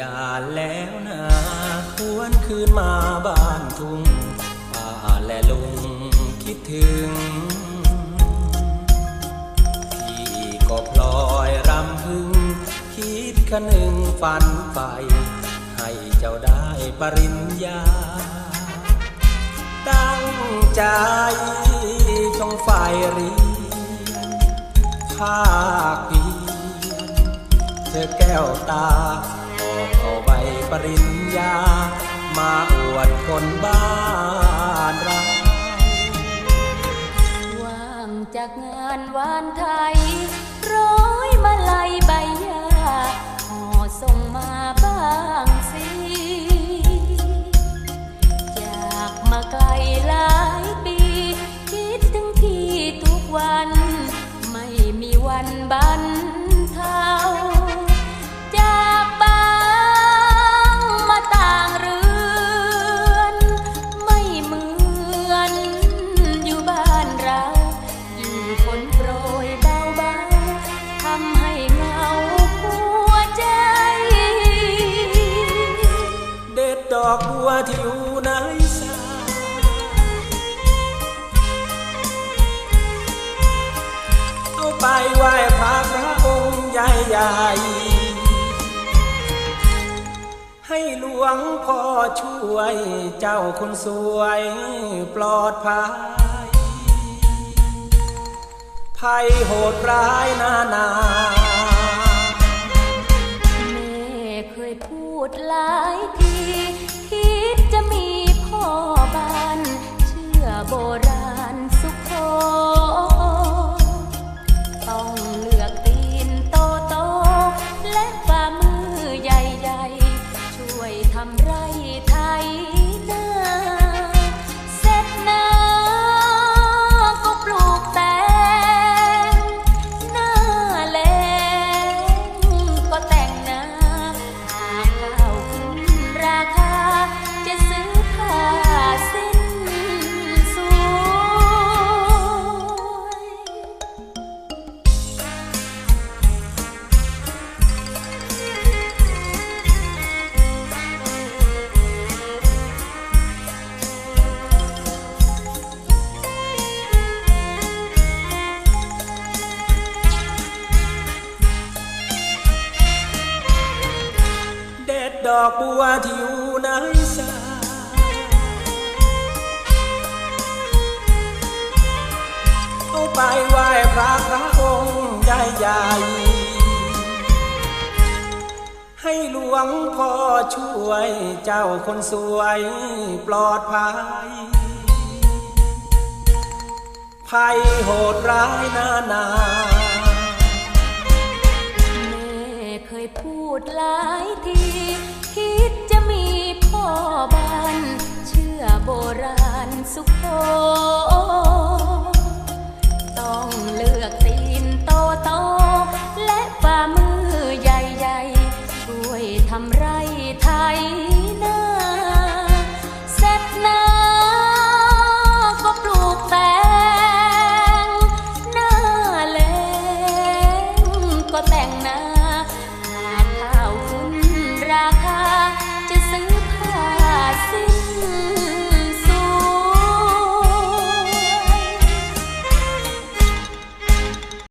ยาแล้วนะควรคืนมาบ้านทุ่งป้าและลุงคิดถึง พี่ก็พลอยรำพึง คิดคะนึงฝันใฝ่ให้เจ้าได้ปริญญา ตั้งใจจงฝ่ายรีภาคเพียเธอแก้วตาก ปริญญา มาอวดคนบ้านเราว่างจากงานวานไทย ร้อยมาลัยใบยาห่อส่งมาบ้างสิจากมากลหลา ที่อยู่ในสายเอาไปไหว้พระพระองค์ใหญ่ๆให้หลวงพ่อช่วยเจ้าคนสวยปลอดภัย ภัยโหดร้ายนานาแม่เคยพูดหลายที ดอกบัวที่อยู่ในสาเอาไปไหว้พระพระองค์ใหญ่ๆให้หลวงพ่อช่วยเจ้าคนสวยปลอดภัย ภัยโหดร้ายนานา แม่เคยพูดหลายที พ่